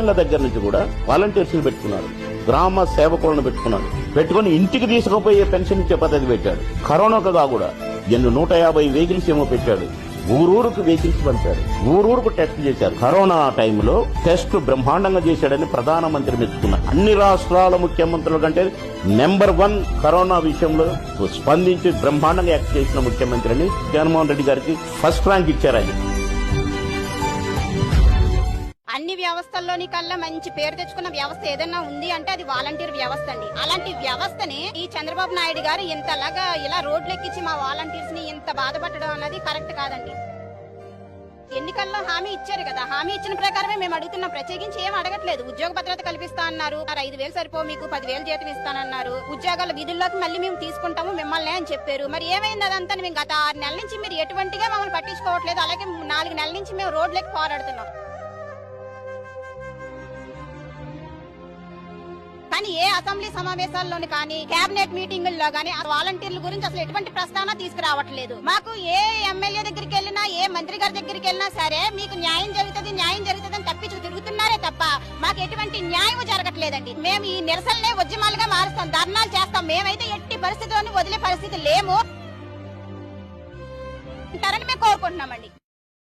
పెన్షన్ల దగ్గర నుంచి కూడా వాలంటీర్స్ పెట్టుకున్నారు. గ్రామ సేవకులను పెట్టుకున్నాడు పెట్టుకుని ఇంటికి తీసుకుపోయే పెన్షన్ ఇచ్చే పద్ధతి పెట్టాడు. కరోనాకు కూడా. ఎన్ని నూట యాభై వెహికల్స్ ఏమో పెట్టాడు. ఊరూరుకు వెహికల్స్ పంపాడు. ఊరూరుకు టెస్ట్ చేశారు. కరోనా టైంలో టెస్ట్ బ్రహ్మాండంగా చేశాడని ప్రధానమంత్రి మెచ్చుకున్నారు. అన్ని రాష్ట్రాల ముఖ్యమంత్రుల కంటే నెంబర్ వన్ కరోనా విషయంలో స్పందించి బ్రహ్మాండంగా యాక్ట్ చేసిన ముఖ్యమంత్రి అని జగన్మోహన్ రెడ్డి గారికి ఫస్ట్ ర్యాంక్ ఇచ్చారు ఆయన. అన్ని వ్యవస్థల్లోని కల్లా మంచి పేరు తెచ్చుకున్న వ్యవస్థ ఏదైనా ఉంది అంటే అది వాలంటీర్ వ్యవస్థ అండి. అలాంటి వ్యవస్థని ఈ చంద్రబాబు నాయుడు గారు ఇంతలాగా ఇలా రోడ్లు ఎక్కించి మా వాలంటీర్స్ని ఇంత బాధపడడం అన్నది కరెక్ట్ కాదండి. ఎన్నికల్లో హామీ ఇచ్చారు కదా హామీ ఇచ్చిన ప్రకారమే మేము అడుగుతున్నాం. ప్రత్యేకించి ఏం అడగట్లేదు. ఉద్యోగ భద్రత కల్పిస్తా అన్నారు. ఐదు వేలు సరిపో మీకు పదివేలు జీతం ఇస్తానన్నారు. ఉద్యోగాల విధుల్లోకి మళ్ళీ మేము తీసుకుంటాము మిమ్మల్ని అని చెప్పారు. మరి ఏమైంది అదంతా మేము గత ఆరు నెలల నుంచి మీరు ఎటువంటిగా మమ్మల్ని పట్టించుకోవట్లేదు. అలాగే నాలుగు నెలల నుంచి మేము రోడ్లకి పోరాడుతున్నాం. కానీ ఏ అసెంబ్లీ సమావేశాల్లోని కానీ కేబినెట్ మీటింగుల్లో కానీ ఆ వాలంటీర్ల గురించి అసలు ఎటువంటి ప్రస్తావన తీసుకురావట్లేదు. మాకు ఏ ఎమ్మెల్యే దగ్గరికి వెళ్ళినా ఏ మంత్రి గారి దగ్గరికి వెళ్ళినా సరే మీకు న్యాయం జరుగుతుంది న్యాయం జరుగుతుంది అని తప్పించు తిరుగుతున్నారే తప్ప మాకు ఎటువంటి న్యాయం జరగట్లేదండి. మేము ఈ నిరసనలే ఉద్యమాలుగా మారుస్తాం ధర్నాలు చేస్తాం. మేమైతే ఎట్టి పరిస్థితుల్లోనూ వదిలే పరిస్థితి లేము. అంటారని మేము కోరుకుంటున్నామండి.